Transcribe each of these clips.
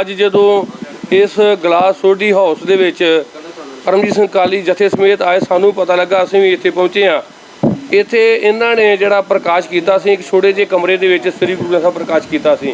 ਅੱਜ ਜਦੋਂ ਇਸ ਗਲਾਸ ਸੋਢੀ ਹਾਊਸ ਦੇ ਵਿੱਚ ਪਰਮਜੀਤ ਸਿੰਘ ਕਾਲੀ ਜਥੇ ਸਮੇਤ ਆਏ, ਸਾਨੂੰ ਪਤਾ ਲੱਗਾ ਅਸੀਂ ਵੀ ਇੱਥੇ ਪਹੁੰਚੇ ਹਾਂ। ਇੱਥੇ ਇਹਨਾਂ ਨੇ ਜਿਹੜਾ ਪ੍ਰਕਾਸ਼ ਕੀਤਾ ਸੀ, ਇੱਕ ਛੋਟੇ ਜਿਹੇ ਕਮਰੇ ਦੇ ਵਿੱਚ ਸ੍ਰੀ ਗੁਰੂ ਗ੍ਰੰਥ ਸਾਹਿਬ ਪ੍ਰਕਾਸ਼ ਕੀਤਾ ਸੀ।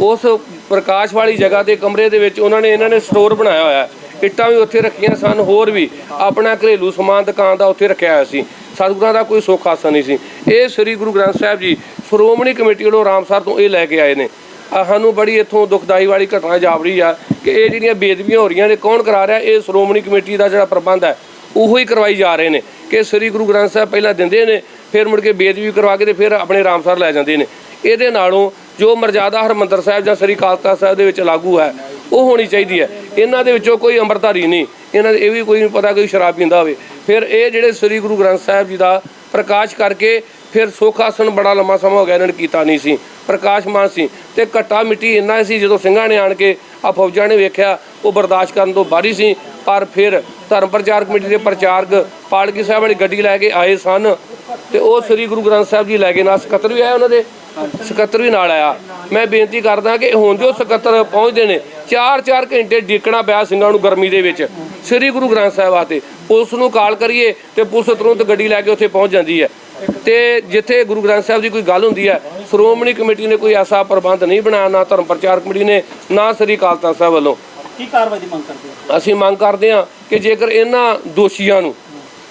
ਉਸ ਪ੍ਰਕਾਸ਼ ਵਾਲੀ ਜਗ੍ਹਾ ਤੇ ਕਮਰੇ ਦੇ ਵਿੱਚ ਉਹਨਾਂ ਨੇ ਇਹਨਾਂ ਨੇ ਸਟੋਰ ਬਣਾਇਆ ਹੋਇਆ ਇੱਟਾਂ ਵੀ ਉੱਥੇ ਰੱਖੀਆਂ ਸਨ, ਹੋਰ ਵੀ ਆਪਣਾ ਘਰੇਲੂ ਸਮਾਨ, ਦੁਕਾਨ ਦਾ ਉੱਥੇ ਰੱਖਿਆ ਹੋਇਆ ਸੀ। ਸਤਿਗੁਰਾਂ ਦਾ ਕੋਈ ਸੁੱਖ ਆਸਾ ਨਹੀਂ ਸੀ। ਇਹ ਸ੍ਰੀ ਗੁਰੂ ਗ੍ਰੰਥ ਸਾਹਿਬ ਜੀ, ਸ਼੍ਰੋਮਣੀ ਕਮੇਟੀ ਵੱਲੋਂ ਰਾਮਸਰ ਤੋਂ ਇਹ ਲੈ ਕੇ ਆਏ ਨੇ। ਸਾਨੂੰ ਬੜੀ ਇੱਥੋਂ ਦੁਖਦਾਈ ਵਾਲੀ ਘਟਨਾ ਜਾਪਦੀ ਆ ਕਿ ਇਹ ਜਿਹੜੀਆਂ ਬੇਦਬੀਆਂ ਹੋ ਰਹੀਆਂ ਨੇ, ਕੌਣ ਕਰਾ ਰਿਹਾ? ਇਹ ਸ਼੍ਰੋਮਣੀ ਕਮੇਟੀ ਦਾ ਜਿਹੜਾ ਪ੍ਰਬੰਧ ਹੈ, ਉਹੋ ਹੀ ਕਰਵਾਈ ਜਾ ਰਹੇ ਨੇ ਕਿ ਸ੍ਰੀ ਗੁਰੂ ਗ੍ਰੰਥ ਸਾਹਿਬ ਪਹਿਲਾਂ ਦਿੰਦੇ ਨੇ, ਫਿਰ ਮੁੜ ਕੇ ਬੇਦਬੀ ਕਰਵਾ ਕੇ ਤੇ ਫਿਰ ਆਪਣੇ ਰਾਮਸਰ ਲੈ ਜਾਂਦੇ ਨੇ। ਇਹਦੇ ਨਾਲੋਂ ਜੋ ਮਰਜ਼ਾਦਾ ਹਰਮੰਦਰ ਸਾਹਿਬ ਜਾਂ ਸ੍ਰੀ ਕਾਲਕਾ ਸਾਹਿਬ ਦੇ ਵਿੱਚ ਲਾਗੂ ਹੈ, ਉਹ ਹੋਣੀ ਚਾਹੀਦੀ ਹੈ। ਇਹਨਾਂ ਦੇ ਵਿੱਚੋਂ ਕੋਈ ਅੰਮ੍ਰਿਤਧਾਰੀ ਨਹੀਂ। ਇਹਨਾਂ ਦੇ ਇਹ ਵੀ ਕੋਈ ਨਹੀਂ ਪਤਾ ਕੋਈ ਸ਼ਰਾਬ ਪੀਂਦਾ ਹੋਵੇ। ਫਿਰ ਇਹ ਜਿਹੜੇ ਸ੍ਰੀ ਗੁਰੂ ਗ੍ਰੰਥ ਸਾਹਿਬ ਜੀ ਦਾ ਪ੍ਰਕਾਸ਼ ਕਰਕੇ ਫਿਰ ਸੁੱਖ ਆਸਣ ਬੜਾ ਲੰਮਾ ਸਮਾਂ ਹੋ ਗਿਆ, ਇਹਨਾਂ ਨੇ ਕੀਤਾ ਨਹੀਂ ਸੀ। ਪ੍ਰਕਾਸ਼ਮਾਨ ਸੀ ਤੇ ਘੱਟਾ ਮਿੱਟੀ ਇੰਨਾ ਸੀ, ਜਦੋਂ ਸਿੰਘਾਂ ਨੇ ਆਣ ਕੇ ਆ ਫੌਜਾਂ ਨੇ ਵੇਖਿਆ, ਉਹ ਬਰਦਾਸ਼ਤ ਕਰਨ ਤੋਂ ਬਾਹਰੀ ਸੀ, ਪਰ ਫਿਰ ਧਰਮ ਪ੍ਰਚਾਰ ਕਮੇਟੀ ਦੇ ਪ੍ਰਚਾਰਕ ਪਾਲਕੀ ਸਾਹਿਬ ਵਾਲੀ ਗੱਡੀ ਲੈ ਕੇ ਆਏ ਸਨ ਤੇ ਉਹ ਸ੍ਰੀ ਗੁਰੂ ਗ੍ਰੰਥ ਸਾਹਿਬ ਜੀ ਲੈ ਕੇ ਨਾਲ ਸਕੱਤਰ ਵੀ ਆਇਆ ਉਹਨਾਂ ਦੇ, ਸਕੱਤਰ ਵੀ ਨਾਲ ਆਇਆ। ਮੈਂ ਬੇਨਤੀ ਕਰਦਾ ਕਿ ਹੁਣ ਜੋ ਸਕੱਤਰ ਪਹੁੰਚਦੇ ਨੇ 4-4 ਘੰਟੇ ਡਿੱਕਣਾ ਪਿਆ ਸਿੰਘਾਂ ਨੂੰ ਗਰਮੀ ਦੇ ਵਿੱਚ। ਸ੍ਰੀ ਗੁਰੂ ਗ੍ਰੰਥ ਸਾਹਿਬ ਆਤੇ ਪੁਲਿਸ ਨੂੰ ਕਾਲ ਕਰੀਏ ਤੇ ਪੁਲਿਸ ਤੁਰੰਤ ਗੱਡੀ ਲੈ ਕੇ ਉੱਥੇ ਪਹੁੰਚ ਜਾਂਦੀ ਹੈ। ਤੇ ਜਿੱਥੇ ਗੁਰੂ ਗ੍ਰੰਥ ਸਾਹਿਬ ਦੀ ਕੋਈ ਗੱਲ ਹੁੰਦੀ ਹੈ ਸ਼੍ਰੋਮਣੀ ਕਮੇਟੀ ਨੇ ਕੋਈ ਐਸਾ ਪ੍ਰਬੰਧ ਨਹੀਂ ਬਣਾਇਆ ਨਾ ਧਰਮ ਪ੍ਰਚਾਰ ਕਮੇਟੀ ਨੇ ਨਾ ਸ੍ਰੀ ਅਕਾਲ ਤਖਤ ਸਾਹਿਬ ਵੱਲੋਂ। ਕੀ ਕਾਰਵਾਈ ਦੀ ਮੰਗ ਕਰਦੇ ਅਸੀਂ ਮੰਗ ਕਰਦੇ ਹਾਂ ਕਿ ਜੇਕਰ ਇਹਨਾਂ ਦੋਸ਼ੀਆਂ ਨੂੰ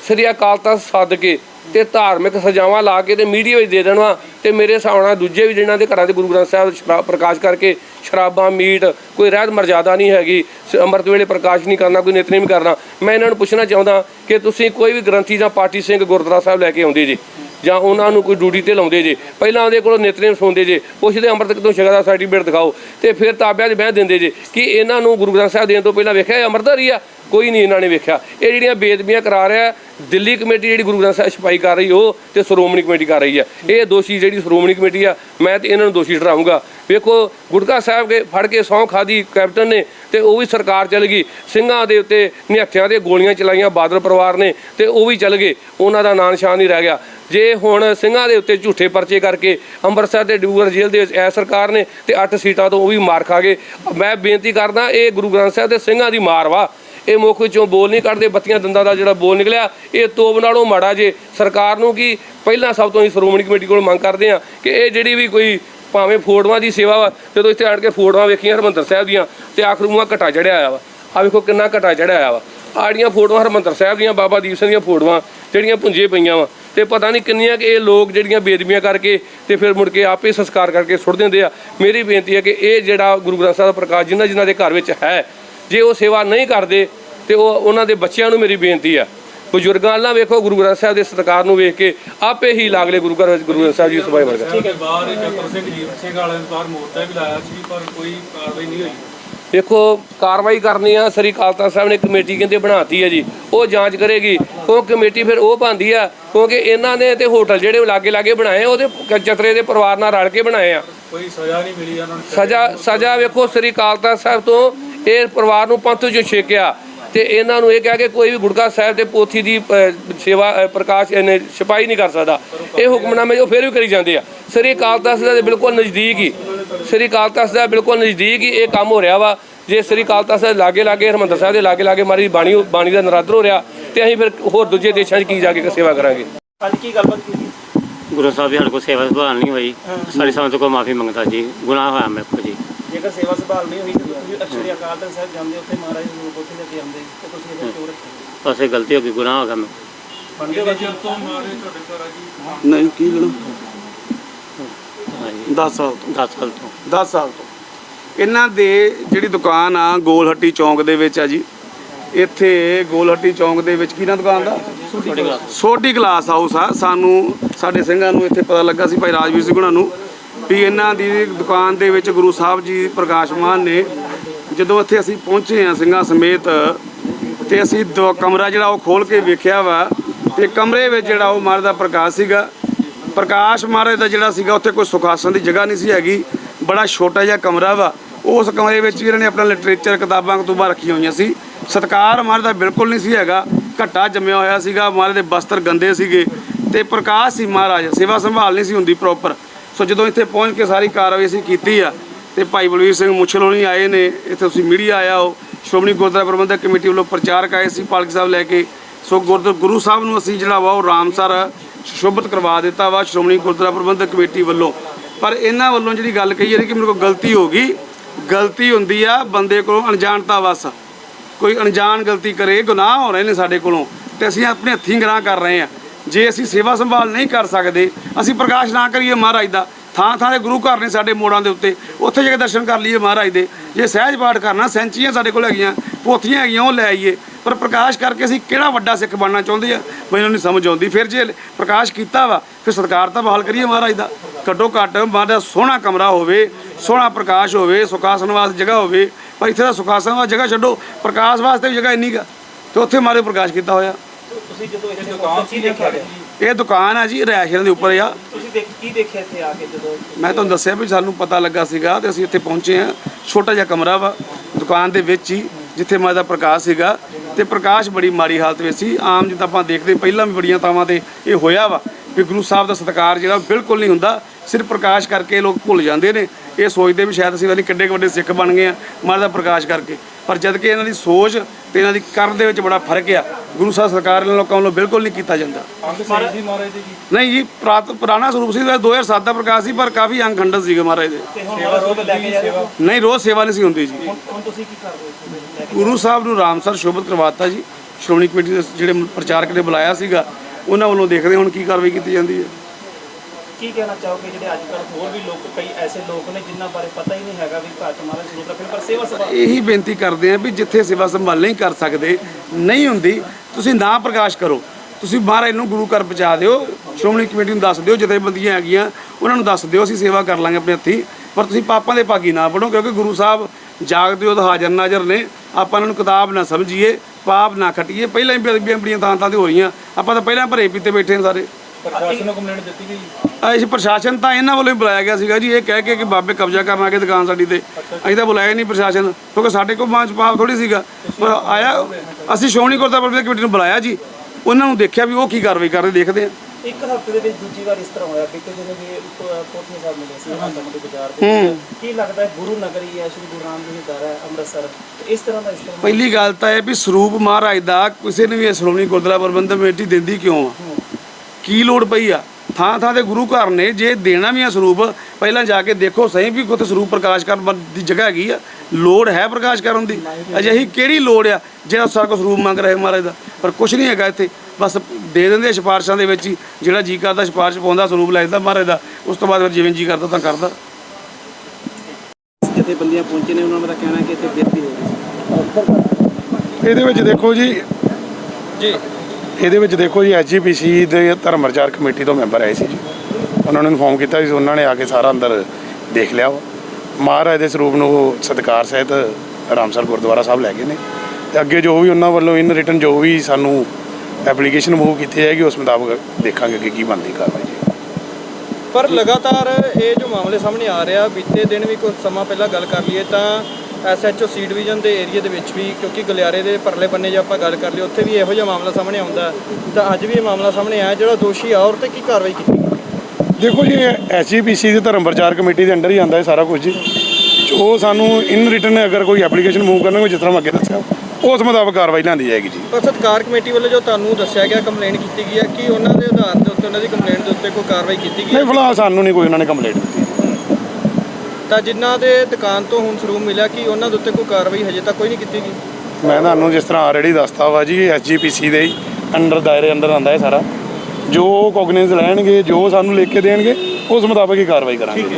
ਸ੍ਰੀ ਅਕਾਲ ਤਖਤ ਸੱਦ ਕੇ ਤੇ ਧਾਰਮਿਕ ਸਜ਼ਾਵਾਂ ਲਾ ਕੇ ਤੇ ਮੀਡੀਆ ਵਿੱਚ ਦੇ ਦੇਣਾ ਤੇ ਮੇਰੇ ਹਿਸਾਬ ਨਾਲ ਦੂਜੇ ਵੀ ਜਿਹਨਾਂ ਦੇ ਘਰਾਂ ਦੇ ਗੁਰੂ ਗ੍ਰੰਥ ਸਾਹਿਬ ਸ਼ਰਾਬ ਪ੍ਰਕਾਸ਼ ਕਰਕੇ ਸ਼ਰਾਬਾਂ, ਮੀਟ, ਕੋਈ ਰਹਿਤ ਮਰਜ਼ਾਦਾ ਨਹੀਂ ਹੈਗੀ ਅੰਮ੍ਰਿਤ ਵੇਲੇ ਪ੍ਰਕਾਸ਼ ਨਹੀਂ ਕਰਨਾ, ਕੋਈ ਨਿਤਨੇਮ ਕਰਨਾ। ਮੈਂ ਇਹਨਾਂ ਨੂੰ ਪੁੱਛਣਾ ਚਾਹੁੰਦਾ ਕਿ ਤੁਸੀਂ ਕੋਈ ਵੀ ਗ੍ਰੰਥੀ ਜਾਂ ਪਾਰਟੀ ਸਿੰਘ ਗੁਰਦੁਆਰਾ ਸਾਹਿਬ ਲੈ ਕੇ ਆਉਂਦੇ ਜੀ। ਜਾਂ ਉਹਨਾਂ ਨੂੰ ਕੋਈ ਡਿਊਟੀ ਤੇ ਲਾਉਂਦੇ ਜੇ, ਪਹਿਲਾਂ ਉਹਦੇ ਕੋਲੋਂ ਨਿਤਨੇਮ ਸੁਣਦੇ ਜੇ, ਪੁੱਛਦੇ ਅੰਮ੍ਰਿਤ ਤੋਂ ਛਕਦਾ ਸਰਟੀਫਿਕੇਟ ਦਿਖਾਓ, ਤੇ ਫਿਰ ਤਾਬਿਆਂ 'ਚ ਬਹਿ ਦਿੰਦੇ ਜੇ ਕਿ ਇਹਨਾਂ ਨੂੰ ਗੁਰੂ ਗ੍ਰੰਥ ਸਾਹਿਬ ਦੇਣ ਤੋਂ ਪਹਿਲਾਂ ਵੇਖਿਆ ਇਹ ਅੰਮ੍ਰਿਤਧਾਰੀ ਆ? ਕੋਈ ਨਹੀਂ ਇਹਨਾਂ ਨੇ ਵੇਖਿਆ। ਇਹ ਜਿਹੜੀਆਂ ਬੇਦਬੀਆਂ ਕਰਾ ਰਿਹਾ, ਦਿੱਲੀ ਕਮੇਟੀ ਜਿਹੜੀ ਗੁਰੂ ਗ੍ਰੰਥ ਸਾਹਿਬ ਛਪਾਈ ਕਰ ਰਹੀ, ਉਹ ਤੇ ਸ਼੍ਰੋਮਣੀ ਕਮੇਟੀ ਕਰ ਰਹੀ ਹੈ ਇਹ ਦੋਸ਼ੀ ਜਿਹੜੀ ਸ਼੍ਰੋਮਣੀ ਕਮੇਟੀ ਆ, ਮੈਂ ਤੇ ਇਹਨਾਂ ਨੂੰ ਦੋਸ਼ੀ ਠਹਿਰਾਊਂਗਾ। ਵੇਖੋ, ਗੁਟਕਾ ਸਾਹਿਬ ਕੇ ਫੜ ਕੇ ਸਹੁੰ ਖਾਦੀ ਕੈਪਟਨ ਨੇ ਤੇ ਉਹ ਵੀ ਸਰਕਾਰ ਚਲ ਗਈ। ਸਿੰਘਾਂ ਦੇ ਉੱਤੇ ਨਿਹੱਥਿਆਂ ਦੇ ਗੋਲੀਆਂ ਚਲਾਈਆਂ, ਬਾਦਲ ਪਰਿਵਾਰ ਨੇ ਤੇ ਉਹ ਵੀ ਚਲ ਗਏ। ਉਹਨਾਂ ਦਾ ਨਾਂ ਨਿਸ਼ਾਨ ਨਹੀਂ ਰਹਿ ਗਿਆ। ਜੇ ਹੁਣ ਸਿੰਘਾਂ ਦੇ ਉੱਤੇ ਝੂਠੇ ਪਰਚੇ ਕਰਕੇ ਅੰਮ੍ਰਿਤਸਰ ਦੇ ਡਿਬੂਗੜ੍ਹ ਜੇਲ੍ਹ ਦੇ ਵਿੱਚ ਐ ਸਰਕਾਰ ਨੇ ਤੇ 8 ਸੀਟਾਂ ਤੋਂ ਉਹ ਵੀ ਮਾਰ ਖਾ ਗਏ। ਮੈਂ ਬੇਨਤੀ ਕਰਦਾ, ਇਹ ਗੁਰੂ ਗ੍ਰੰਥ ਸਾਹਿਬ ਦੇ ਸਿੰਘਾਂ ਦੀ ਮਾਰ ਵਾ। ਇਹ ਮੁੱਖ ਵਿੱਚੋਂ ਬੋਲ ਨਹੀਂ ਕੱਢਦੇ, ਬੱਤੀਆਂ ਦੰਦਾਂ ਦਾ ਜਿਹੜਾ ਬੋਲ ਨਿਕਲਿਆ, ਇਹ ਤੋਬ ਨਾਲੋਂ ਮਾੜਾ ਜੇ। ਸਰਕਾਰ ਨੂੰ ਕੀ ਪਹਿਲਾਂ ਸਭ ਤੋਂ ਹੀ ਸ਼੍ਰੋਮਣੀ ਕਮੇਟੀ ਕੋਲ ਮੰਗ ਕਰਦੇ ਆ ਕਿ ਇਹ ਜਿਹੜੀ ਵੀ ਕੋਈ ਭਾਵੇਂ ਫੋਟੋਆਂ ਦੀ ਸੇਵਾ ਵਾ, ਜਦੋਂ ਇੱਥੇ ਆਣ ਕੇ ਫੋਟੋਆਂ ਵੇਖੀਆਂ ਹਰਮੰਦਰ ਸਾਹਿਬ ਦੀਆਂ ਤੇ ਆਖਰ ਮੂੰਹਾਂ ਘਟਾ ਚੜਿਆ ਆਇਆ ਵਾ। ਆ ਵੇਖੋ ਕਿੰਨਾ ਘਟਾ ਚੜਿਆ ਆਇਆ ਵਾ। ਆੜੀਆਂ ਫੋਟੋਆਂ ਹਰਮੰਦਰ ਸਾਹਿਬ ਦੀਆਂ, ਬਾਬਾ ਦੀਪ ਸਿੰਘ ਦੀਆਂ ਫੋਟੋਆਂ ਜਿਹੜੀਆਂ ਪੁੰਜੇ ਪਈਆਂ ਵਾ ਤੇ ਪਤਾ ਨਹੀਂ ਕਿੰਨੀਆਂ ਕਿ ਇਹ ਲੋਕ ਜਿਹੜੀਆਂ ਬੇਦਬੀਆਂ ਕਰਕੇ ਤੇ ਫਿਰ ਮੁੜ ਕੇ ਆਪੇ ਸੰਸਕਾਰ ਕਰਕੇ ਸੁੱਟ ਦਿੰਦੇ ਆ। ਮੇਰੀ ਬੇਨਤੀ ਹੈ ਕਿ ਇਹ ਜਿਹੜਾ ਗੁਰੂ ਗ੍ਰੰਥ ਸਾਹਿਬ ਦਾ ਪ੍ਰਕਾਸ਼ ਜਿਨ੍ਹਾਂ ਜਿਨ੍ਹਾਂ ਦੇ ਘਰ ਵਿੱਚ ਹੈ ਜੇ ਉਹ ਸੇਵਾ ਨਹੀਂ ਕਰਦੇ ਤੇ ਉਹ ਉਹਨਾਂ ਦੇ ਬੱਚਿਆਂ ਨੂੰ ਮੇਰੀ ਬੇਨਤੀ ਆ। ਬਜ਼ੁਰਗਾਂ ਨਾਲ ਵੇਖੋ ਗੁਰੂ ਗ੍ਰੰਥ ਸਾਹਿਬ ਦੇ ਸਤਿਕਾਰ ਨੂੰ ਵੇਖ ਕੇ ਆਪੇ ਹੀ ਲਾਗਲੇ ਗੁਰੂ ਘਰ ਵਿੱਚ ਗੁਰੂ ਗ੍ਰੰਥ ਸਾਹਿਬ ਜੀ ਦੀ ਸਭਾ ਵਰਗਾ ਠੀਕ ਹੈ ਬਾਹਰ ਚੱਕਰ ਸਿੰਘ ਜੀਵ ਸਿੰਘ ਵਾਲਿਆਂ ਨੇ ਬਾਹਰ ਮੋਰਚਾ ਵੀ ਲਾਇਆ ਸੀ ਪਰ ਕੋਈ ਕਾਰਵਾਈ ਨਹੀਂ ਹੋਈ। ਵੇਖੋ ਕਾਰਵਾਈ ਕਰਨੀ ਆ ਸ੍ਰੀ ਅਕਾਲ ਤਖਤ ਸਾਹਿਬ ਨੇ ਕਮੇਟੀ ਕਹਿੰਦੇ ਬਣਾਤੀ ਹੈ ਜੀ ਉਹ ਜਾਂਚ ਕਰੇਗੀ। ਉਹ ਕਮੇਟੀ ਫਿਰ ਉਹ ਬਣਦੀ ਆ ਕਿਉਂਕਿ ਇਹਨਾਂ ਨੇ ਤੇ ਹੋਟਲ ਜਿਹੜੇ ਲਾਗੇ ਲਾਗੇ ਬਣਾਏ ਉਹਦੇ ਚਤਰੇ ਦੇ ਪਰਿਵਾਰ ਨਾਲ ਰਲ ਕੇ ਬਣਾਏ ਆ। ਕੋਈ ਸਜ਼ਾ ਨਹੀਂ ਮਿਲੀ ਉਹਨਾਂ ਨੂੰ ਸਜ਼ਾ ਸਜ਼ਾ ਵੇਖੋ ਸ੍ਰੀ ਅਕਾਲ ਤਖਤ ਸਾਹਿਬ ਤੋਂ ਇਹ ਪਰਿਵਾਰ ਨੂੰ ਪੰਥ ਚੋਂ ਛੇਕਿਆ। ਤੇ ਇਹਨਾਂ ਨੂੰ ਇਹ ਕਿਹਾ ਕਿ ਕੋਈ ਵੀ ਗੁਰਗਾ ਸਾਹਿਬ ਦੇ ਪੋਥੀ ਦੀ ਸੇਵਾ ਪ੍ਰਕਾਸ਼ ਇਹਨੇ ਛਪਾਈ ਨਹੀਂ ਕਰ ਸਕਦਾ। ਇਹ ਹੁਕਮਨਾਮੇ ਉਹ ਫਿਰ ਵੀ ਕਰੀ ਜਾਂਦੇ ਆ। ਸ੍ਰੀ ਅਕਾਲ ਤਖਤ ਦੇ ਬਿਲਕੁਲ ਨਜ਼ਦੀਕ ਹੀ। ਸ੍ਰੀ ਅਕਾਲ ਤਖਤ ਦਾ ਬਿਲਕੁਲ ਨਜ਼ਦੀਕ ਹੀ ਇਹ ਕੰਮ ਹੋ ਰਿਹਾ ਵਾ। ਜੇ ਸ੍ਰੀ ਅਕਾਲ ਤਖਤ ਦੇ ਲਾਗੇ ਲਾਗੇ ਹਰਮੰਦਰ ਸਾਹਿਬ ਦੇ ਲਾਗੇ ਲਾਗੇ ਮਾਰੀ ਬਾਣੀ ਬਾਣੀ ਦਾ ਨਰਾਦਰ ਹੋ ਰਿਹਾ ਤੇ ਅਸੀਂ ਫਿਰ ਹੋਰ ਦੂਜੇ ਦੇਸ਼ਾਂ 'ਚ ਕੀ ਜਾ ਕੇ ਸੇਵਾ ਕਰਾਂਗੇ? ਅੱਜ ਕੀ ਗੱਲਬਾਤ ਕੀਤੀ? ਗੁਰੂ ਸਾਹਿਬ ਦੀ ਸਾਡੇ ਕੋਲ ਸੇਵਾ ਸੰਭਾਲ ਨਹੀਂ ਹੋਈ। ਸਾਡੀ ਸੰਗਤ ਕੋਲ ਮਾਫੀ ਮੰਗਦਾ ਜੀ। ਗੁਨਾਹ ਹੋਇਆ ਮੇਰੇ ਕੋਲ ਜੀ। ਜੇਕਰ ਸੇਵਾ ਸੰਭਾਲ ਨਹੀਂ ਹੋਈ ਤਾਂ ਅਕਸ਼ਰੀ ਅਕਾਲ ਤਖਤ ਸਾਹਿਬ ਜਾਂਦੇ ਉੱਥੇ ਮਹਾਰਾਜ ਨੂੰ ਪੁੱਛ ਲੈ ਕੇ ਆਉਂਦੇ ਤੇ ਤੁਸੀਂ ਇਹਦੇ ਕਿਉਂ ਰੱਖੇ? ਪਾਸੇ ਗਲਤੀ ਹੋ ਗਈ ਗੁਨਾਹ ਹੋ ਗਿਆ ਹੋ ਕਿੰਨੇ ਚਿਰ ਤੋਂ ਮਾਰੇ ਤੁਹਾਡੇ ਘਰ ਆ ਜੀ? ਨਹੀਂ ਕੀ ਗਣਾ ਹਾਂਜੀ। 10 ਸਾਲ ਤੋਂ। 10 ਸਾਲ ਤੋਂ। 10 ਸਾਲ ਤੋਂ। ਇਹਨਾਂ ਦੇ ਜਿਹੜੀ ਦੁਕਾਨ ਆ ਗੋਲਹੱਟੀ ਚੌਂਕ ਦੇ ਵਿੱਚ ਆ ਜੀ। ਇੱਥੇ ਗੋਲਹੱਟੀ ਚੌਂਕ ਦੇ ਵਿੱਚ ਕੀ ਨਾ ਦੁਕਾਨ ਦਾ? ਸੋਢੀ ਗਲਾਸ। ਹਾਊਸ ਆ। ਸਾਨੂੰ ਸਾਡੇ ਸਿੰਘਾਂ ਨੂੰ ਇੱਥੇ ਪਤਾ ਲੱਗਾ ਸੀ ਭਾਈ ਰਾਜਵੀਰ ਸਿੰਘ ਉਹਨਾਂ ਨੂੰ ਵੀ ਇਹਨਾਂ ਦੀ ਦੁਕਾਨ ਦੇ ਵਿੱਚ ਗੁਰੂ ਸਾਹਿਬ ਜੀ ਪ੍ਰਕਾਸ਼ਮਾਨ ਨੇ ਜਦੋਂ ਇੱਥੇ ਅਸੀਂ ਪਹੁੰਚੇ ਆ ਸਿੰਘਾਂ ਸਮੇਤ ਤੇ ਅਸੀਂ ਦੋ ਕਮਰਾ ਜਿਹੜਾ ਉਹ ਖੋਲ ਕੇ ਵੇਖਿਆ ਵਾ ਤੇ ਕਮਰੇ ਵਿੱਚ ਜਿਹੜਾ ਉਹ ਮਹਾਰਾਜ ਦਾ ਪ੍ਰਕਾਸ਼ ਸੀਗਾ। ਪ੍ਰਕਾਸ਼ ਮਹਾਰਾਜ ਦਾ ਜਿਹੜਾ ਸੀਗਾ ਉੱਥੇ ਕੋਈ ਸੁਖਾਸਨ ਦੀ ਜਗ੍ਹਾ ਨਹੀਂ ਸੀ ਹੈਗੀ। ਬੜਾ ਛੋਟਾ ਜਿਹਾ ਕਮਰਾ ਵਾ। ਉਸ ਕਮਰੇ ਵਿੱਚ ਵੀ ਇਹਨਾਂ ਨੇ ਆਪਣਾ ਲਿਟਰੇਚਰ ਕਿਤਾਬਾਂ, ਕਤੂਬਾਂ ਰੱਖੀਆਂ ਹੋਈਆਂ ਸੀ। ਸਤਕਾਰ ਮਹਾਰਾਜ ਦਾ ਬਿਲਕੁਲ ਨਹੀਂ ਸੀ ਹੈਗਾ। ਘੱਟਾ ਜੰਮਿਆ ਹੋਇਆ ਸੀਗਾ। ਮਹਾਰਾਜ ਦੇ ਬਸਤਰ ਗੰਦੇ ਸੀਗੇ। ਤੇ ਪ੍ਰਕਾਸ਼ ਸੀ ਮਹਾਰਾਜ। ਸੇਵਾ ਸੰਭਾਲ ਨਹੀਂ ਸੀ ਹੁੰਦੀ ਪ੍ਰੋਪਰ ਸੋ ਜਦੋਂ ਇੱਥੇ ਪਹੁੰਚ ਕੇ ਸਾਰੀ ਕਾਰਵਾਈ ਅਸੀਂ ਕੀਤੀ ਆ, ਤੇ ਭਾਈ ਬਲਵੀਰ ਸਿੰਘ ਮੁਛਲ ਹੋਣੀ ਆਏ ਨੇ। ਇੱਥੇ ਤੁਸੀਂ ਮੀਡੀਆ ਆਇਆ ਹੋ। ਸ਼੍ਰੋਮਣੀ ਗੁਰਦੁਆਰਾ ਪ੍ਰਬੰਧਕ ਕਮੇਟੀ ਵੱਲੋਂ ਪ੍ਰਚਾਰਕ ਆਏ ਸੀ ਪਾਲਕ ਸਾਹਿਬ ਲੈ ਕੇ। ਸੋ ਗੁਰਦੁਆਰਾ ਗੁਰੂ ਸਾਹਿਬ ਨੂੰ ਅਸੀਂ ਜਿਹੜਾ ਵਾ ਉਹ ਰਾਮਸਰ ਸ਼ੁਭਤ ਕਰਵਾ ਦਿੱਤਾ ਵਾ, ਸ਼੍ਰੋਮਣੀ ਗੁਰਦੁਆਰਾ ਪ੍ਰਬੰਧਕ ਕਮੇਟੀ ਵੱਲੋਂ। ਪਰ ਇਹਨਾਂ ਵੱਲੋਂ ਜਿਹੜੀ ਗੱਲ ਕਹੀ ਜਾਂਦੀ ਕਿ ਮੇਰੇ ਕੋਲ ਗਲਤੀ ਹੋ ਗਈ। ਗਲਤੀ ਹੁੰਦੀ ਆ, ਬੰਦੇ ਕੋਲੋਂ ਅਣਜਾਣਤਾ ਵਸ। ਕੋਈ ਅਣਜਾਣ ਗਲਤੀ ਕਰੇ, ਗੁਨਾਹ ਹੋ ਰਹੇ ਨੇ ਸਾਡੇ ਕੋਲੋਂ, ਤੇ ਅਸੀਂ ਆਪਣੇ ਹੱਥੀਂ ਗੁਨਾਹ ਕਰ ਰਹੇ ਹਾਂ ਜੇ ਅਸੀਂ ਸੇਵਾ ਸੰਭਾਲ ਨਹੀਂ ਕਰ ਸਕਦੇ, ਅਸੀਂ ਪ੍ਰਕਾਸ਼ ਨਾ ਕਰੀਏ ਮਹਾਰਾਜ ਦਾ। ਥਾਂ ਥਾਂ ਦੇ ਗੁਰੂ ਘਰ ਨੇ ਸਾਡੇ ਮੋੜਾਂ ਦੇ ਉੱਤੇ, ਉੱਥੇ ਜਾ ਕੇ ਦਰਸ਼ਨ ਕਰ ਲਈਏ ਮਹਾਰਾਜ ਦੇ। ਜੇ ਸਹਿਜ ਪਾਠ ਕਰਨਾ, ਸੈਂਚੀਆਂ ਸਾਡੇ ਕੋਲ ਹੈਗੀਆਂ, ਪੋਥੀਆਂ ਹੈਗੀਆਂ, ਉਹ ਲੈ ਆਈਏ। ਪਰ ਪ੍ਰਕਾਸ਼ ਕਰਕੇ ਅਸੀਂ ਕਿਹੜਾ ਵੱਡਾ ਸਿੱਖ ਬਣਨਾ ਚਾਹੁੰਦੇ ਆ? ਮੈਨੂੰ ਨਹੀਂ ਸਮਝ ਆਉਂਦੀ। ਫਿਰ ਜੇ ਪ੍ਰਕਾਸ਼ ਕੀਤਾ ਵਾ ਫਿਰ ਸਤਿਕਾਰ ਤਾਂ ਬਹਾਲ ਕਰੀਏ ਮਹਾਰਾਜ ਦਾ। ਘੱਟੋ ਘੱਟ ਦਾ ਸੋਹਣਾ ਕਮਰਾ ਹੋਵੇ ਸੋਹਣਾ ਪ੍ਰਕਾਸ਼ ਹੋਵੇ ਸੁਖਾਸਨ ਵਾਸਤੇ ਜਗ੍ਹਾ ਹੋਵੇ ਪਰ ਇੱਥੇ ਦਾ ਸੁਖਾਸਨ ਵਾਸਤੇ ਜਗ੍ਹਾ ਛੱਡੋ। ਪ੍ਰਕਾਸ਼ ਵਾਸਤੇ ਵੀ ਜਗ੍ਹਾ ਇੰਨੀ ਗਾ ਤੇ ਉੱਥੇ ਮਾਰੇ ਪ੍ਰਕਾਸ਼ ਕੀਤਾ ਹੋਇਆ। ਤੁਸੀਂ ਜਦੋਂ ਇੱਥੇ ਦੁਕਾਨ ਕੀ ਦੇਖਿਆ ਇਹ ਦੁਕਾਨ ਆ ਜੀ ਰਿਹਾਇਸ਼ਾਂ ਦੇ ਉੱਪਰ ਆ। ਤੁਸੀਂ ਦੇਖ ਕੀ ਦੇਖਿਆ ਇੱਥੇ ਆ ਕੇ ਜਦੋਂ? ਮੈਂ ਤੁਹਾਨੂੰ ਦੱਸਿਆ ਵੀ ਸਾਨੂੰ ਪਤਾ ਲੱਗਾ ਸੀਗਾ ਤੇ ਅਸੀਂ ਇੱਥੇ ਪਹੁੰਚੇ ਆ ਛੋਟਾ ਜਿਹਾ ਕਮਰਾ ਵਾ ਦੁਕਾਨ ਦੇ ਵਿੱਚ ਹੀ ਜਿੱਥੇ ਮਾਂ ਦਾ ਪ੍ਰਕਾਸ਼ ਸੀਗਾ। ਤੇ ਪ੍ਰਕਾਸ਼ ਬੜੀ ਮਾੜੀ ਹਾਲਤ ਵਿੱਚ ਸੀ। ਆਮ ਜਿੱਦਾਂ ਆਪਾਂ ਦੇਖਦੇ ਪਹਿਲਾਂ ਵੀ ਬੜੀਆਂ ਥਾਵਾਂ ਤੇ ਇਹ ਹੋਇਆ ਵਾ ਵੀ ਗੁਰੂ ਸਾਹਿਬ ਦਾ ਸਤਿਕਾਰ ਜਿਹੜਾ ਬਿਲਕੁਲ ਨਹੀਂ ਹੁੰਦਾ। ਸਿਰਫ ਪ੍ਰਕਾਸ਼ ਕਰਕੇ ਲੋਕ ਭੁੱਲ ਜਾਂਦੇ ਨੇ। ਇਹ ਸੋਚਦੇ ਵੀ ਸ਼ਾਇਦ ਅਸੀਂ ਪਤਾ ਨਹੀਂ ਕਿੱਡੇ ਕੁ ਵੱਡੇ ਸਿੱਖ ਬਣ ਗਏ ਆ ਮਾਂ ਦਾ ਪ੍ਰਕਾਸ਼ ਕਰਕੇ। ਪਰ ਜਦ ਕਿ ਇਹਨਾਂ ਦੀ ਸੋਚ ਤੇ ਇਹਨਾਂ ਦੀ ਕਰਨ ਦੇ ਵਿੱਚ ਬੜਾ ਫ਼ਰਕ ਆ ਗੁਰੂ ਸਾਹਿਬ ਸਰਕਾਰ ਨਾਲ ਲੋਕਾਂ ਵੱਲੋਂ ਬਿਲਕੁਲ ਨਹੀਂ ਕੀਤਾ ਜਾਂਦਾ। ਨਹੀਂ ਜੀ ਪ੍ਰਾਤ- ਪੁਰਾਣਾ ਸਰੂਪ ਸੀ 2007 ਦਾ ਪ੍ਰਕਾਸ਼ ਸੀ ਪਰ ਕਾਫੀ ਅੰਗ ਖੰਡਨ ਸੀਗੇ ਮਹਾਰਾਜ ਦੇ। ਨਹੀਂ ਰੋਜ਼ ਸੇਵਾ ਨਹੀਂ ਸੀ ਹੁੰਦੀ ਜੀ। ਗੁਰੂ ਸਾਹਿਬ ਨੂੰ ਰਾਮਸਰ ਸ਼ੋਭਤ ਕਰਵਾਤਾ ਜੀ। ਸ਼੍ਰੋਮਣੀ ਕਮੇਟੀ ਦੇ ਜਿਹੜੇ ਪ੍ਰਚਾਰਕ ਨੇ ਬੁਲਾਇਆ ਸੀਗਾ ਉਹਨਾਂ ਵੱਲੋਂ ਦੇਖਦੇ ਹੁਣ ਕੀ ਕਾਰਵਾਈ ਕੀਤੀ ਜਾਂਦੀ ਹੈ। ਕੀ ਕਹਿਣਾ ਚਾਹੋਗੇ ਜਿਹੜੇ ਅੱਜ ਕੱਲ੍ਹ ਹੋਰ ਵੀ ਲੋਕ ਕਈ ਐਸੇ ਲੋਕ ਨੇ ਜਿਨ੍ਹਾਂ ਬਾਰੇ ਪਤਾ ਹੀ ਨਹੀਂ ਹੈਗਾ ਵੀ ਚ ਮਹਾਰਾਜ ਸਰੂਪ ਰੱਖਣ ਪਰ ਸੇਵਾ ਸਭਾ ਇਹੀ ਬੇਨਤੀ ਕਰਦੇ ਆ ਵੀ ਜਿੱਥੇ ਸੇਵਾ ਸੰਭਾਲ ਨਹੀਂ ਕਰ ਸਕਦੇ ਨਹੀਂ ਹੁੰਦੀ ਤੁਸੀਂ ਨਾ ਪ੍ਰਕਾਸ਼ ਕਰੋ। ਤੁਸੀਂ ਮਹਾਰਾਜ ਨੂੰ ਗੁਰੂ ਘਰ ਪਹੁੰਚਾ ਦਿਓ ਸ਼੍ਰੋਮਣੀ ਕਮੇਟੀ ਨੂੰ ਦੱਸ ਦਿਓ ਜਥੇਬੰਦੀਆਂ ਹੈਗੀਆਂ ਉਹਨਾਂ ਨੂੰ ਦੱਸ ਦਿਓ ਅਸੀਂ ਸੇਵਾ ਕਰ ਲਾਂਗੇ ਆਪਣੇ ਹੱਥੀਂ। ਪਰ ਤੁਸੀਂ ਪਾਪਾਂ ਦੇ ਭਾਗੀ ਨਾ ਪੜੋ ਕਿਉਂਕਿ ਗੁਰੂ ਸਾਹਿਬ ਜਾਗਦੇ ਉਹ ਹਾਜ਼ਰ ਨਾਜ਼ਰ ਨੇ। ਆਪਾਂ ਇਹਨਾਂ ਨੂੰ ਕਿਤਾਬ ਨਾ ਸਮਝੀਏ ਪਾਪ ਨਾ ਖਟੀਏ। ਪਹਿਲਾਂ ਹੀ ਬੇਅਦਬੀਆਂ ਬੜੀਆਂ ਥਾਂ ਥਾਂ ਤੇ ਹੋ ਰਹੀਆਂ। ਆਪਾਂ ਤਾਂ ਪਹਿਲਾਂ ਭਰੇ ਪੀਤੇ ਬੈਠੇ ਨੇ ਸਾਰੇ। ਪ੍ਰਸ਼ਾਸਨ ਨੂੰ ਕੰਪਲੇਂਟ ਦਿੱਤੀ ਗਈ। ਅਸੀਂ ਪ੍ਰਸ਼ਾਸਨ ਤਾਂ ਇਹਨਾਂ ਵੱਲੋਂ ਹੀ ਬੁਲਾਇਆ ਗਿਆ ਸੀਗਾ ਜੀ ਇਹ ਕਹਿ ਕੇ ਕਿ ਬਾਬੇ ਕਬਜ਼ਾ ਕਰਨ ਆ ਕੇ ਦੁਕਾਨ ਸਾਡੀ ਤੇ। ਅਸੀਂ ਤਾਂ ਬੁਲਾਇਆ ਨਹੀਂ ਪ੍ਰਸ਼ਾਸਨ ਕਿਉਂਕਿ ਸਾਡੇ ਕੋਲ ਮਾਂਚ ਪਾਪ ਥੋੜੀ ਸੀਗਾ। ਪਰ ਆਇਆ ਅਸੀਂ ਸ਼੍ਰੋਮਣੀ ਗੁਰਦੁਆਰਾ ਪ੍ਰਬੰਧਕ ਕਮੇਟੀ ਨੂੰ ਬੁਲਾਇਆ ਜੀ। ਉਹਨਾਂ ਨੂੰ ਦੇਖਿਆ ਵੀ ਉਹ ਕੀ ਕਾਰਵਾਈ ਕਰਦੇ ਦੇਖਦੇ ਆ ਇੱਕ ਹਫ਼ਤੇ ਦੇ ਵਿੱਚ ਦੂਜੀ ਵਾਰ ਇਸ ਤਰ੍ਹਾਂ ਹੋਇਆ ਬੀਤੇ ਦਿਨ ਵੀ ਕੋਠੀ ਸਾਹਿਬ ਮਿਲੇ ਸੀ ਹੰਦਮ ਦੇ ਬਾਜ਼ਾਰ ਦੇ। ਕੀ ਲੱਗਦਾ ਹੈ ਗੁਰੂ ਨਗਰੀ ਹੈ ਸ਼੍ਰੀ ਗੁਰੂ ਰਾਮਦਾਸ ਜੀ ਦਰ ਹੈ ਅੰਮ੍ਰਿਤਸਰ। ਇਸ ਤਰ੍ਹਾਂ ਦਾ ਇਸ ਤਰ੍ਹਾਂ ਪਹਿਲੀ ਗੱਲ ਤਾਂ ਇਹ ਵੀ ਸਰੂਪ ਮਹਾਰਾਜ ਦਾ ਕਿਸੇ ਨੇ ਵੀ ਸ਼੍ਰੋਮਣੀ ਗੁਰਦੁਆਰਾ ਪ੍ਰਬੰਧਕ ਕਮੇਟੀ ਦਿੰਦੀ ਕਿਉਂ ਆ? ਕੀ ਲੋੜ ਪਈ ਆ? ਥਾਂ ਥਾਂ ਤੇ ਗੁਰੂ ਘਰ ਨੇ ਜੇ ਦੇਣਾ ਵੀ ਆ ਸਰੂਪ ਪਹਿਲਾਂ ਜਾ ਕੇ ਦੇਖੋ ਸਹੀ ਵੀ ਉੱਥੇ ਸਰੂਪ ਪ੍ਰਕਾਸ਼ ਕਰਨ ਦੀ ਜਗ੍ਹਾ ਹੈਗੀ ਆ। ਲੋੜ ਹੈ ਪ੍ਰਕਾਸ਼ ਕਰਨ ਦੀ। ਅਜਿਹੀ ਕਿਹੜੀ ਲੋੜ ਆ? ਜਿਹੜਾ ਸਾਰਾ ਕੁਛ ਸਰੂਪ ਮੰਗ ਰਹੇ ਮਹਾਰਾਜ ਦਾ। ਪਰ ਕੁਝ ਨਹੀਂ ਹੈਗਾ ਇੱਥੇ। ਬਸ ਦੇ ਦਿੰਦੇ ਆ ਸਿਫਾਰਸ਼ਾਂ ਦੇ ਵਿੱਚ ਹੀ। ਜਿਹੜਾ ਜੀ ਕਰਦਾ ਸਿਫਾਰਸ਼ ਪਾਉਂਦਾ ਸਰੂਪ ਲੈ ਜਾਂਦਾ ਮਹਾਰਾਜ ਦਾ। ਉਸ ਤੋਂ ਬਾਅਦ ਫਿਰ ਜਿਵੇਂ ਜੀ ਕਰਦਾ ਤਾਂ ਕਰਦਾ। ਜਿੱਥੇ ਬੰਦੀਆਂ ਪਹੁੰਚੇ ਨੇ ਉਹਨਾਂ ਦਾ ਕਹਿਣਾ ਕਿ ਇੱਥੇ ਬੇਅਦਬੀ ਹੋ ਰਹੀ ਇਹਦੇ ਵਿੱਚ ਦੇਖੋ ਜੀ। ਜੀ। ਇਹਦੇ ਵਿੱਚ ਦੇਖੋ ਜੀ ਐਸਜੀਪੀਸੀ ਦੇ ਧਰਮ ਪ੍ਰਚਾਰ ਕਮੇਟੀ ਤੋਂ ਮੈਂਬਰ ਆਏ ਸੀ ਜੀ। ਉਹਨਾਂ ਨੂੰ ਇਨਫੋਰਮ ਕੀਤਾ ਸੀ, ਉਹਨਾਂ ਨੇ ਆ ਕੇ ਸਾਰਾ ਅੰਦਰ ਦੇਖ ਲਿਆ ਮਹਾਰਾਜ ਦੇ ਸਰੂਪ ਨੂੰ ਉਹ ਸਤਿਕਾਰ ਸਹਿਤ ਰਾਮਸਰ ਗੁਰਦੁਆਰਾ ਸਾਹਿਬ ਲੈ ਗਏ ਨੇ। ਤੇ ਅੱਗੇ ਜੋ ਵੀ ਉਹਨਾਂ ਵੱਲੋਂ ਇਨ ਰਿਟਨ ਜੋ ਵੀ ਸਾਨੂੰ ਐਪਲੀਕੇਸ਼ਨ ਮੂਵ ਕੀਤੀ ਜਾਏਗੀ, ਉਸ ਮੁਤਾਬਕ ਦੇਖਾਂਗੇ ਕਿ ਕੀ ਬਣਦੀ ਕਾਰਵਾਈ ਜੀ। ਪਰ ਲਗਾਤਾਰ ਇਹ ਜੋ ਮਾਮਲੇ ਸਾਹਮਣੇ ਆ ਰਿਹਾ ਬੀਤੇ ਦਿਨ ਵੀ ਕੁਝ ਸਮਾਂ ਪਹਿਲਾਂ ਗੱਲ ਕਰ ਲਈਏ ਤਾਂ ਐਸਐਚਓ ਸੀ ਡਿਵੀਜ਼ਨ ਦੇ ਏਰੀਆ ਦੇ ਵਿੱਚ ਵੀ ਕਿਉਂਕਿ ਗਲਿਆਰੇ ਦੇ ਪਰਲੇ ਬੰਨੇ ਜੇ ਆਪਾਂ ਗੱਲ ਕਰ ਲਈ ਉੱਥੇ ਵੀ ਇਹੋ ਜਿਹਾ ਮਾਮਲਾ ਸਾਹਮਣੇ ਆਉਂਦਾ। ਤਾਂ ਅੱਜ ਵੀ ਇਹ ਮਾਮਲਾ ਸਾਹਮਣੇ ਆਇਆ ਜਿਹੜਾ ਦੋਸ਼ੀ ਆ ਔਰ ਤੇ ਕੀ ਕਾਰਵਾਈ ਕੀਤੀ? ਦੇਖੋ ਜੀ ਐਸਜੀਪੀਸੀ ਦੇ ਧਰਮ ਪ੍ਰਚਾਰ ਕਮੇਟੀ ਦੇ ਅੰਡਰ ਹੀ ਆਂਦਾ ਹੈ ਸਾਰਾ ਕੁਝ ਜੀ ਉਹ ਸਾਨੂੰ ਇਨ ਰਿਟਨ ਅਗਰ ਕੋਈ ਐਪਲੀਕੇਸ਼ਨ ਮੂਵ ਕਰਨਗੇ ਜਿਸ ਤਰ੍ਹਾਂ ਮੈਂ ਅੱਗੇ ਦੱਸਿਆ ਉਸ ਮੁਤਾਬਕ ਕਾਰਵਾਈ ਲਿਆਂਦੀ ਜਾਏਗੀ ਜੀ ਪਰ ਸਤਕਾਰ ਕਮੇਟੀ ਵੱਲੋਂ ਜੋ ਤੁਹਾਨੂੰ ਦੱਸਿਆ ਗਿਆ ਕੰਪਲੇਂਟ ਕੀਤੀ ਗਈ ਹੈ ਕਿ ਉਹਨਾਂ ਦੇ ਆਧਾਰ ਦੇ ਉੱਤੇ ਉਹਨਾਂ ਦੀ ਕੰਪਲੇਂਟ ਦੇ ਉੱਤੇ ਕੋਈ ਕਾਰਵਾਈ ਕੀਤੀ ਗਈ ਨਹੀਂ ਫਿਲਹਾਲ ਸਾਨੂੰ ਨਹੀਂ ਕੋਈ ਉਹਨਾਂ ਨੇ ਕੰਪਲੇਂਟ ਦਿੱਤੀ ਤਾਂ ਜਿਨ੍ਹਾਂ ਦੇ ਦੁਕਾਨ ਤੋਂ ਹੁਣ ਸਰੂਪ ਮਿਲਿਆ ਕਿ ਉਹਨਾਂ ਦੇ ਉੱਤੇ ਕੋਈ ਕਾਰਵਾਈ ਹਜੇ ਤੱਕ ਕੋਈ ਨਹੀਂ ਕੀਤੀ ਗਈ? ਮੈਂ ਤੁਹਾਨੂੰ ਜਿਸ ਤਰ੍ਹਾਂ ਆਲਰੇਡੀ ਦੱਸਤਾ ਵਾ ਜੀ ਐਸਜੀਪੀਸੀ ਦੇ ਹੀ ਅੰਡਰ ਦਾਇਰੇ ਅੰਦਰ ਆਂਦਾ ਹੈ ਸਾਰਾ। ਜੋ ਕੋਗਨਿਸ ਲੈਣਗੇ, ਜੋ ਸਾਨੂੰ ਲਿਖ ਕੇ ਦੇਣਗੇ, ਉਸ ਮੁਤਾਬਕ ਹੀ ਕਾਰਵਾਈ ਕਰਾਂਗੇ।